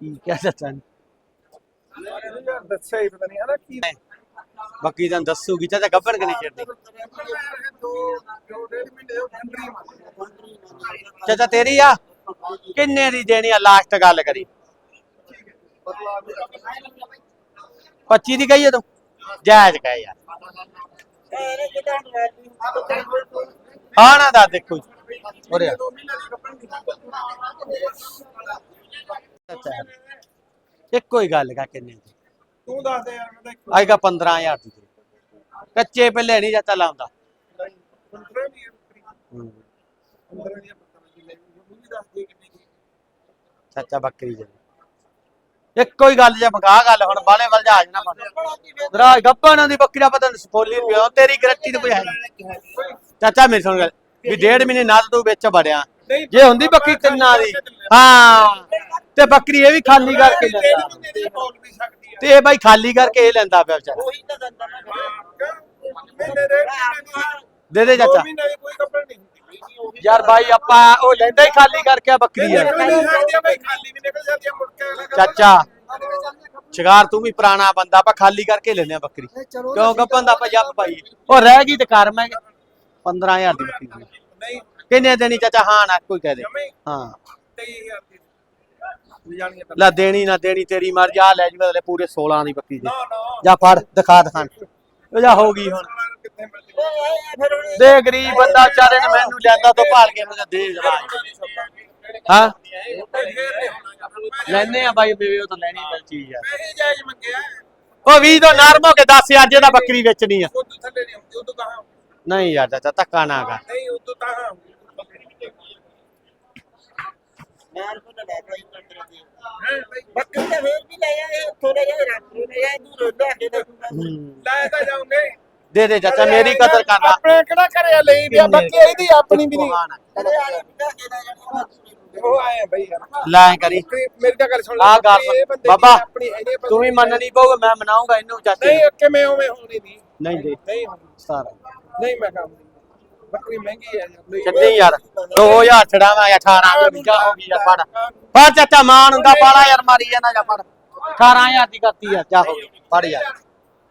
ਕੀ ਕਿਹਾ ਚਾਚਾ ਯਾਰ ਦੱਸਿਆ ਹੀ? ਪਤਾ ਨਹੀਂ ਹਨਾ ਕੀ ਬਾਕੀ ਤਾਂ ਦੱਸੂਗੀ, ਚਾਚਾ ਗੱਬਰ ਕਿ ਨਹੀਂ ਚੜਦੀ ਚਾਚਾ ਤੇਰੀ ਆ? ਕਿੰਨੇ ਦੀ ਦੇਣੀ ਆ? ਲਾਸਟ ਗੱਲ ਕਰੀ। 25 ਦੀ ਕਹੀਏ ਤੂੰ? ਜਾਇਜ਼ ਕਹੇ ਯਾਰ ਹਾਂ ਨਾ ਦਾ ਦੇਖੋ ਜੀ। ਉਰੇ ਇੱਕੋ ਹੀ ਗੱਲ ਕਾ ਕਿੰਨੇ ਦੀ। ਤੂੰ ਦੱਸ ਦੇ ਯਾਰ ਮੈਂ ਤਾਂ ਇੱਕ ਆਏਗਾ 15000 ਦੀ ਦੇ। ਕੱਚੇ ਪੱਲੇ ਨਹੀਂ ਚਾਚਾ ਲਾਉਂਦਾ। ਪੰਦਰਾਂ ਦੀ ਹੈ ਬੱਕਰੀ। ਹੂੰ। ਪੰਦਰਾਂ ਦੀ ਹੈ, ਪਤਾ ਨਹੀਂ ਕਿੰਨੇ ਦੀ ਉਹ ਵੀ ਦੱਸ ਦੇ ਕਿੰਨੇ ਦੀ। ਚਾਚਾ ਬੱਕਰੀ ਦੇ। ਇੱਕੋ ਹੀ ਗੱਲ ਜੇ ਗੱਲ ਹੁਣ ਬਾਲੇ ਵੱਲ ਜਾ ਨਾ ਗੱਪਾਂ ਦੀ ਬੱਕਰੀ ਦਾ ਪਤਾ ਨਹੀਂ ਸਪੋਲੀ ਪਿਆ ਤੇਰੀ ਗਰੰਟੀ ਤੇ ਕੋਈ ਹੈ ਨਹੀਂ। ਚਾਚਾ ਮੇਰੀ ਸੁਣ ਗੱਲ। ਵੀ ਡੇਢ ਮਹੀਨੇ ਨਾਲ ਤੂੰ ਵਿੱਚ ਵੜਿਆ। ਜੇ ਹੁੰਦੀ ਬੱਕਰੀ ਤਿੰਨਾਂ ਦੀ ਹਾਂ। ਤੇ ਬੱਕਰੀ ਇਹ ਵੀ ਖਾਲੀ ਕਰਕੇ ਲੈਂਦਾ ਤੇ ਇਹ ਬਾਈ ਖਾਲੀ ਕਰਕੇ ਇਹ ਲੈਂਦਾ ਪਿਆ ਵਿਚਾਰਾ। ਉਹੀ ਤਾਂ ਦੰਦਾਂ ਮਹੀਨੇ ਦੇ ਦੇ ਚਾਚਾ। ਯਾਰ ਬਾਈ ਆਪਾਂ ਉਹ ਲੈਂਦਾ ਹੀ ਖਾਲੀ ਕਰਕੇ ਆ ਬੱਕਰੀ ਆ ਬਈ ਖਾਲੀ ਵੀ ਨਿਕਲ ਜਾਂਦੀ ਆ ਮੁੜ ਕੇ ਅਗਲਾ ਕਹਿੰਦਾ ਚਾਚਾ ਸ਼ਿਕਾਰ ਤੂੰ ਵੀ ਪੁਰਾਣਾ ਬੰਦਾ ਆਪਾਂ ਖਾਲੀ ਕਰਕੇ ਲੈਨੇ ਆ ਬੱਕਰੀ। ਕਿਉਂ ਗੱਪਾਂ ਦਾ ਆਪਾਂ ਜੱਬ ਪਾਈ ਉਹ ਰਹਿ ਗਈ ਤੇ ਕਰ ਮੈਂ 15000 ਦੀ ਬੱਕਰੀ ਦੇ। ਨਹੀਂ। ਕਿੰਨੇ ਦੇਣੀ ਚਾਚਾ? ਹਾਂ ਨਾ ਕੋਈ ਕਹਿ ਦੇ। ਜਮੇ ਹਾਂ। 23000 ਦੀ। ਜਾਣੀ ਹੈ ਲੈ ਦੇਣੀ ਨਾ ਦੇਣੀ ਤੇਰੀ ਮਰਜ਼ੀ। ਆ ਲੈ ਜੀ ਬਦਲੇ ਪੂਰੇ 16 ਦੀ ਬੱਕਰੀ ਦੇ। ਨਾ ਨਾ। ਜਾ ਫੜ ਦਿਖਾ ਦਿਖਾਣ ਉਹ ਜਾ ਹੋ ਗਈ ਹੁਣ। ਕਿੱਥੇ ਮਿਲਦੀ? ਦੇ ਗਰੀਬ ਬੰਦਾ ਚਾਰੇ ਨੇ ਮੈਨੂੰ ਲਿਆਂਦਾ ਤੋਂ ਭਾਲ ਕੇ ਮੈਨੂੰ ਦੇ ਜਵਾਬ ਹਾਂ? ਲੈਨੇ ਆ ਬਾਈ ਬੇਵੇ ਉਹ ਤਾਂ ਲੈਣੀ ਪਈ ਚੀਜ਼ ਆ। ਪੈਸੇ ਜਾਇਜ਼ ਮੰਗਿਆ ਉਹ 20 ਤੋਂ ਨਰਮ ਹੋ ਕੇ ਦੱਸ ਅੱਜ ਇਹਦਾ ਬੱਕਰੀ ਵੇਚਣੀ ਆ। ਉਦੋਂ ਥੱਲੇ ਨਹੀਂ ਹੁੰਦੀ ਉਦੋਂ ਕਹਾਂ ਨਹੀਂ ਯਾਰ ਚਾਚਾ ਧੱਕਾ ਨਾ ਕਰ। ਨਹੀਂ ਉਦੋਂ ਤਾਂ ਬੱਕਰੀ ਤਾਂ ਫੇਰ ਵੀ ਲੈ ਆਏ ਲੈ ਆਏ ਰਾਤੋਂ ਲੈ ਆਏ ਦੂਰੋਂ ਲੈ ਕੇ ਦੇ ਲੈ ਤਾਂ ਜਾਉਂਗੇ ਦੇ ਦੇ ਚਾਚਾ ਮੇਰੀ ਕਦਰ ਕਰ ਲਾ ਆਪਣੇ ਕਿਹੜਾ ਘਰੇ ਲਈ ਵੀ ਆ ਬੱਚੇ ਇਹਦੀ ਆਪਣੀ ਵੀ ਨਹੀਂ। ਲੈ ਕੇ ਲੈ ਉਹ ਆਏ ਆ ਬਈ ਯਾਰ। ਲੈ ਕਰੀ। ਮੇਰੀ ਤਾਂ ਗੱਲ ਸੁਣ ਲੈ ਆਹ ਗੱਲ ਦੀ ਬਾਬਾ, ਆ, ਤੂੰ ਵੀ ਮੰਨਣੀ ਪਊਗਾ ਮੈਂ ਮਨਾਉਂਗਾ ਇਹਨੂੰ ਚਾਚੇ ਨਹੀਂ ਕਿਵੇਂ ਉਵੇਂ ਹੋਣੀ ਨਹੀਂ। ਨਹੀਂ ਦੇ ਨਹੀਂ। ਸਾਰਾ। ਨਹੀਂ ਮੈਂ ਕੰਮ ਬੱਕਰੀ ਮਹਿੰਗੀ ਹੈ। ਯਾਰ ਨਹੀਂ। ਛੱਡੀ ਯਾਰ। 2000 ਛੜਾਵਾਂ 18 ਦੇ ਵਿੱਚ ਹੋ ਗਈ ਯਾਰ ਫੜ। ਫੜ ਚਾਚਾ ਮਾਨ ਹੁੰਦਾ ਪਾਲਾ ਯਾਰ ਮਾਰੀ ਜਾਣਾ ਜਾ ਫੜ। 18000 ਦੀ ਕਰਤੀ ਆ ਜਾ ਹੋ ਗਈ ਫੜ ਯਾਰ।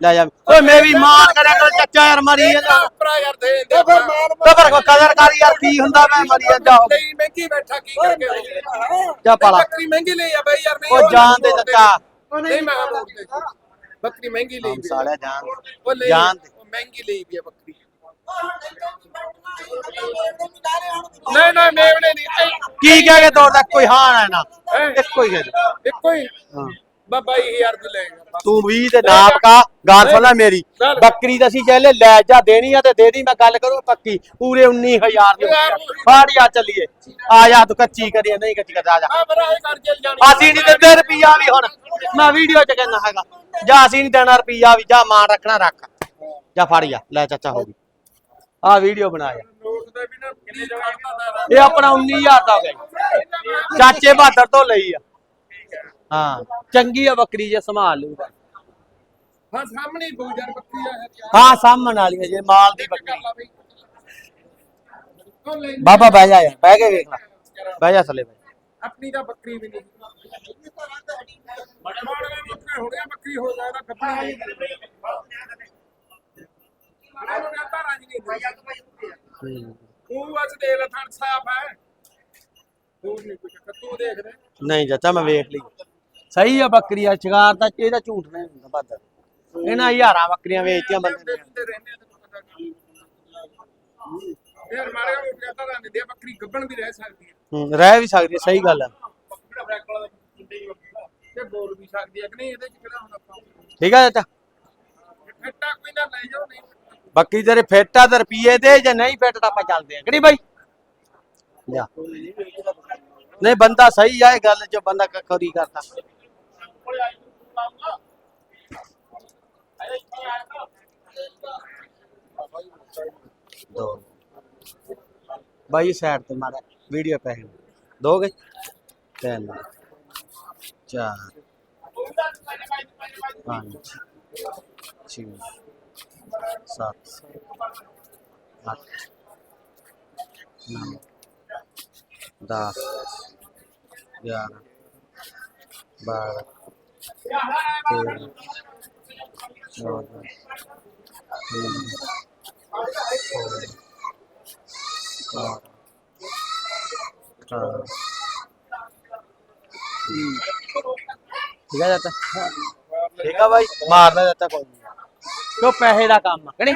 ਲੈ ਜਾ। ਓਏ ਮੈਂ ਵੀ ਮਾਨ ਕਰਿਆ ਕਰ ਚਾਚਾ ਯਾਰ ਮਾਰੀ ਜਾਣਾ ਭਰਾ ਯਾਰ ਦੇ ਦੇ ਫਿਰ ਮਾਰ ਤੇ ਪਰ ਕੋ ਕਦਰ ਕਰ ਯਾਰ ਕੀ ਹੁੰਦਾ ਮੈਂ ਮਰੀ ਜਾ ਹੋ ਨਹੀਂ ਮਹਿੰਗੀ ਬੈਠਾ ਕੀ ਕਰਕੇ ਜਾ ਪਾਲਾ। ਬੱਕਰੀ ਮਹਿੰਗੀ ਲਈ ਆ ਬਈ ਯਾਰ ਨਹੀਂ ਉਹ ਜਾਣ ਦੇ ਚਾਚਾ। ਨਹੀਂ ਮੈਂ ਬੋਲਦੇ ਬੱਕਰੀ ਮਹਿੰਗੀ ਲਈ ਵੀ। ਸਾਲਿਆ ਦੇ। ਉਹ ਲਈ ਦੇ। ਉਹ ਮਹਿੰਗੀ ਲਈ ਵੀ ਆ ਬੱਕਰੀ ਨਹੀਂ ਨਹੀਂ ਮੇਵਣੇ ਨਹੀਂ ਕੀ ਕਹਿ ਕੇ ਤੋੜਦਾ ਕੋਈ ਹਾਂ ਨਾ ਨਾ ਹੈਂ? ਇੱਕੋ ਹੀ ਕਹਿ। ਇੱਕੋ ਹੀ ਹਾਂ ਬਾਬਾ 20000 ਦੇ ਲੈ ਗਿਆ ਤੂੰ 20 ਤੇ ਨਾਪ ਕਾ ਗੱਲ ਸੁਣ ਲੈ ਮੇਰੀ। ਬੱਕਰੀ ਦਾ ਸੀ ਚਾਹਲੇ ਲੈ ਜਾ ਦੇਣੀ ਆ ਤੇ ਦੇ ਦੀ ਮੈਂ ਗੱਲ ਕਰੂੰ ਪੱਕੀ। ਪੂਰੇ 19000 ਦੀ ਫਾੜੀ ਆ। ਚੱਲੀਏ। ਆ ਜਾ ਤੂੰ ਕੱਚੀ ਕਰੀ ਨਹੀਂ ਕੱਚੀ ਕਰ ਆ ਜਾ। ਆ ਭਰਾ ਇਹ ਕਰ ਚੱਲ ਜਾਣੀ। ਅਸੀਂ ਨਹੀਂ ਦਿੰਦੇ ਰੁਪਈਆ ਵੀ ਹੁਣ। ਮੈਂ ਵੀਡੀਓ ਚ ਕਹਿੰਦਾ ਹੈਗਾ। ਜਾ ਅਸੀਂ ਨਹੀਂ ਦੇਣਾ ਰੁਪਈਆ ਵੀ ਜਾ ਮਾਨ ਰੱਖਣਾ ਰੱਖ। ਜਾ ਫੜ ਜਾ ਲੈ ਚਾਚਾ ਹੋ ਗਈ। ਆ ਵੀਡੀਓ ਬਣਾ ਜਾ ਇਹ ਆਪਣਾ 19000 ਦਾ ਹੋ ਗਿਆ ਜੀ। ਚਾਚੇ ਬਹਾਦਰ ਤੋਂ ਲਈ ਆ। ਹਾਂ ਚੰਗੀ ਆ ਬੱਕਰੀ ਜੇ ਸੰਭਾਲ ਲੂਗਾ ਹਾਂ ਸਾਹਮਣੇ ਹੀ ਬਹੁਤ ਯਾਰ ਬੱਕਰੀ ਆ ਹਾਂ ਸਾਹਮਣ ਵਾਲੀ ਹੈ ਜੇ ਮਾਲ ਦੀ ਬੱਕਰੀ ਕਰ ਲਾ ਬਈ ਉਹ ਲੈ ਬਾਬਾ ਬਹਿ ਜਾ ਯਾਰ ਬਹਿ ਕੇ ਵੇਖ ਲੈ ਬਹਿ ਜਾ ਥੱਲੇ ਬਹਿ ਆਪਣੀ ਤਾਂ ਬੱਕਰੀ ਵੀ ਨਹੀਂ ਬੜੇ ਮਾੜੇ ਬੱਕਰੇ ਹੋ ਗਿਆ ਬੱਕਰੀ ਹੋ ਜਾਏਗਾ ਕੱਪੜੀ ਬੜਾ ਨੂੰ ਕਹਿੰਦਾ ਰਾਜ ਨਹੀਂ ਹੂੰ। ਤੂੰ ਅੱਜ ਦੇ ਲੈ ਥਣ ਸਾਫ਼ ਹੈ ਤੂੰ ਨਹੀਂ ਕੁਝ ਤੂੰ ਦੇਖ ਲੈ ਨਹੀਂ ਚਾਚਾ ਮੈਂ ਵੇਖ ਲਈ ਸਹੀ ਆ ਬੱਕਰੀ ਆ ਸ਼ਿਕਾਰ ਤਾਂ ਇਹਦਾ ਝੂਠ ਨਹੀਂ ਹੁੰਦਾ ਬਾਦਰ ਇਹਨਾਂ ਹਜ਼ਾਰਾਂ ਬੱਕਰੀਆਂ ਵੇਚਤੀਆਂ ਬੰਦੇ ਨੇ। ਆ ਕੀ ਯਾਰ ਮਾਰੇ ਨੂੰ ਕਹਿੰਦਾ ਰਾਜ ਦੇ ਬੱਕਰੀ ਗੱਬਣ ਵੀ ਰਹਿ ਸਕਦੀ ਹੈ ਹੂੰ, ਰਹਿ ਵੀ ਸਕਦੀ ਸਹੀ ਗੱਲ ਹੈ ਤੇ ਬੋਲ ਵੀ ਸਕਦੀ ਹੈ ਕਿ ਨਹੀਂ ਇਹਦੇ ਚ ਕਿਹੜਾ ਹੁਣ ਆਪਾਂ ਠੀਕ ਆ ਚਾਚਾ। ਫਿੱਟਾ ਕੋਈ ਨਾ ਲੈ ਜਾਓ ਨਹੀਂ ਬੱਕਰੀ ਤੇਰੇ ਫਿੱਟ ਆ ਤੇ ਰੁਪਈਏ ਦੇ ਜੇ ਨਹੀਂ ਫਿੱਟ ਤਾਂ ਆਪਾਂ ਚੱਲਦੇ ਆ। ਕਿਹੜੀ ਬਾਈ? ਜਾ ਨਹੀਂ ਬੰਦਾ ਸਹੀ ਆ ਇਹ ਗੱਲ ਚ ਬੰਦਾ ਖਰੀ ਕਰਦਾ। ਦੋ। ਬਾਈ ਸਾਈਡ ਤੇ ਮਾਰਾ ਵੀਡੀਓ ਪੈਸੇ ਦੋਗੇ? ਤਿੰਨ। ਚਾਰ। ਪੰਜ। ਛੇ। ਸੱਤ। ਅੱਠ। ਨੌ। ਦਸ। ਗਿਆਰਾਂ। ਬਾਰਾਂ। ਠੀਕ ਹੈ ਚਾਚਾ ਠੀਕ ਆ ਬਾਈ, ਮਾਰਨਾ ਜਾਤਾ ਕੋਈ ਨਹੀਂ ਕਿਉਂ ਪੈਸੇ ਦਾ ਕੰਮ ਆ, ਕਿ ਨਹੀਂ?